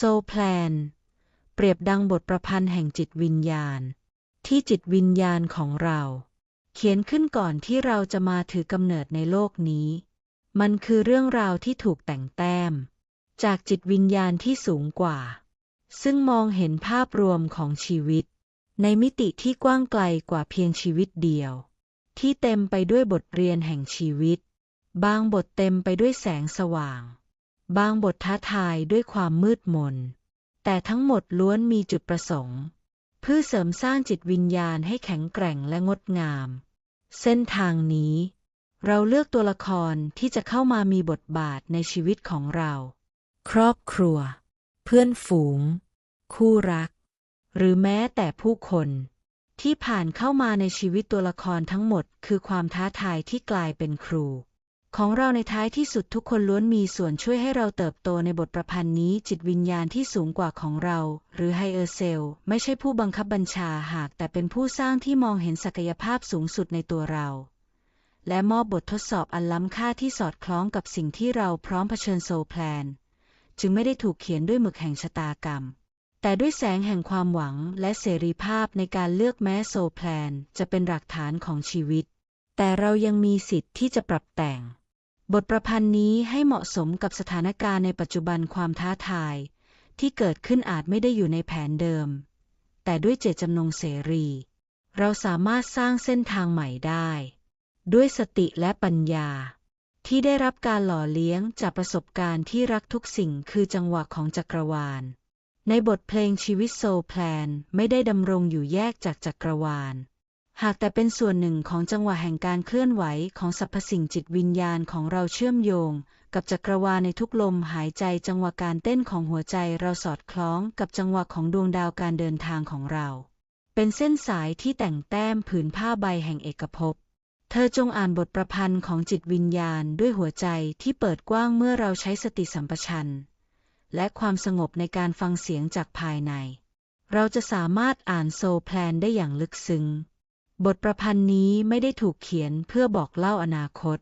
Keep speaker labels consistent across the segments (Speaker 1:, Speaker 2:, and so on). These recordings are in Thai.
Speaker 1: โซแพลน เปรียบดังบทประพันธ์แห่งจิตวิญญาณ ที่จิตวิญญาณของเรา เขียนขึ้นก่อนที่เราจะมาถือกำเนิดในโลกนี้ มันคือเรื่องราวที่ถูกแต่งแต้ม จากจิตวิญญาณที่สูงกว่า ซึ่งมองเห็นภาพรวมของชีวิต ในมิติที่กว้างไกลกว่าเพียงชีวิตเดียว ที่เต็มไปด้วยบทเรียนแห่งชีวิต บางบทเต็มไปด้วยแสงสว่าง บางบทท้าทายด้วยความมืดมน แต่ทั้งหมดล้วนมีจุดประสงค์ เพื่อเสริมสร้างจิตวิญญาณให้แข็งแกร่งและงดงาม เส้นทางนี้ เราเลือกตัวละครที่จะเข้ามามีบทบาทในชีวิตของเรา ครอบครัว เพื่อนฝูง คู่รัก หรือแม้แต่ผู้คนที่ผ่านเข้ามาในชีวิตตัวละครทั้งหมดคือความท้าทายที่กลายเป็นครู ของเราในท้ายที่สุดทุกคนล้วนมีส่วนช่วยให้เราเติบโตในบทประพันธ์นี้ จิตวิญญาณที่สูงกว่าของเรา หรือไฮเออร์เซล ไม่ใช่ผู้บังคับบัญชาหาก แต่เป็นผู้สร้างที่มองเห็นศักยภาพสูงสุดในตัวเรา และมอบบททดสอบอันล้ำค่าที่สอดคล้องกับสิ่งที่เราพร้อมเผชิญโซลแพลน จึงไม่ได้ถูกเขียนด้วยหมึกแห่งชะตากรรม แต่ด้วยแสงแห่งความหวังและเสรีภาพในการเลือกแม้โซลแพลน จะเป็นหลักฐานของชีวิต แต่เรายังมีสิทธิ์ที่จะปรับแต่ง บทประพันธ์นี้ให้เหมาะสมกับสถานการณ์ในปัจจุบันความท้าทาย ที่เกิดขึ้นอาจไม่ได้อยู่ในแผนเดิม แต่ด้วยเจตจำนงเสรี เราสามารถสร้างเส้นทางใหม่ได้ ด้วยสติและปัญญา ที่ได้รับการหล่อเลี้ยงจากประสบการณ์ที่รักทุกสิ่งคือจังหวะของจักรวาล ในบทเพลงชีวิตโซแพลนไม่ได้ดำรงอยู่แยกจากจักรวาล หากแต่เป็นส่วนหนึ่งของจังหวะแห่งการเคลื่อนไหวของสรรพสิ่งจิตวิญญาณของเราเชื่อมโยง กับจักรวาลในทุกลมหายใจจังหวะการเต้นของหัวใจเราสอดคล้องกับจังหวะของดวงดาวการเดินทางของเรา เป็นเส้นสายที่แต่งแต้มผืนผ้าใบแห่งเอกภพเธอจงอ่านบทประพันธ์ของจิตวิญญาณด้วยหัวใจที่เปิดกว้างเมื่อเราใช้สติสัมปชัญญะและความสงบในการฟังเสียงจากภายใน เราจะสามารถอ่านโซลแพลนได้อย่างลึกซึ้ง บทประพันธ์นี้ไม่ได้ถูกเขียนเพื่อบอกเล่าอนาคต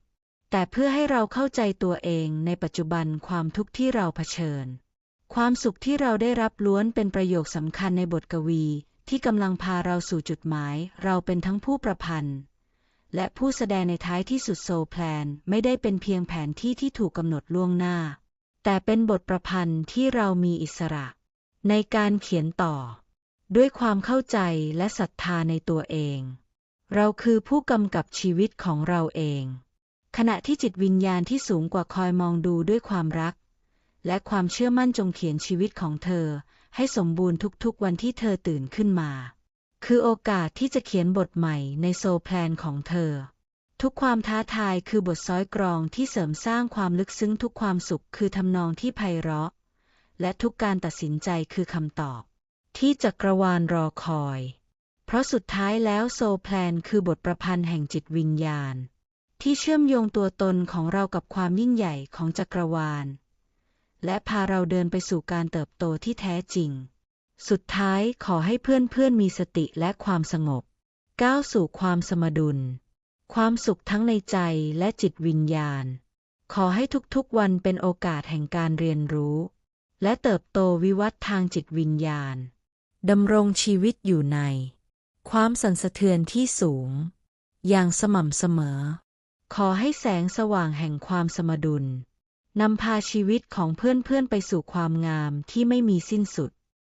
Speaker 1: แต่เพื่อให้เราเข้าใจตัวเองในปัจจุบันความทุกข์ที่เราเผชิญ ความสุขที่เราได้รับล้วนเป็นประโยคสำคัญในบทกวี ที่กำลังพาเราสู่จุดหมาย เราเป็นทั้งผู้ประพันธ์ และผู้แสดงในท้ายที่สุดโซแพลนไม่ได้เป็นเพียงแผนที่ที่ถูกกำหนดล่วงหน้า แต่เป็นบทประพันธ์ที่เรามีอิสระ ในการเขียนต่อ ด้วยความเข้าใจและศรัทธาในตัวเอง เราคือผู้กำกับชีวิตของเราเอง ขณะที่จิตวิญญาณที่สูงกว่าคอยมองดูด้วยความรัก และความเชื่อมั่นจงเขียนชีวิตของเธอ ให้สมบูรณ์ทุกๆ วันที่เธอตื่นขึ้นมา คือโอกาสที่จะเขียนบทใหม่ในโซลแพลนของเธอ ทุกความท้าทายคือบทซ้อยกรองที่เสริมสร้างความลึกซึ้งทุกความสุขคือทำนองที่ไพเราะ และทุกการตัดสินใจคือคำตอบ ที่จักรวาลรอคอย เพราะสุดท้ายแล้วโซแพลนคือบทประพันธ์แห่งจิตวิญญาณ ที่เชื่อมโยงตัวตนของเรากับความยิ่งใหญ่ของจักรวาล และพาเราเดินไปสู่การเติบโตที่แท้จริง สุดท้ายขอให้เพื่อนๆมีสติและความสงบ ก้าวสู่ความสมดุล ความสุขทั้งในใจและจิตวิญญาณ ขอให้ทุกๆวันเป็นโอกาสแห่งการเรียนรู้ และเติบโตวิวัฒน์ทางจิตวิญญาณดำรงชีวิตอยู่ใน ความสั่นสะเทือนที่สูง อย่างสม่ำเสมอ ขอให้แสงสว่างแห่งความสมดุลนำพาชีวิตของเพื่อนๆไปสู่ความงามที่ไม่มีสิ้นสุด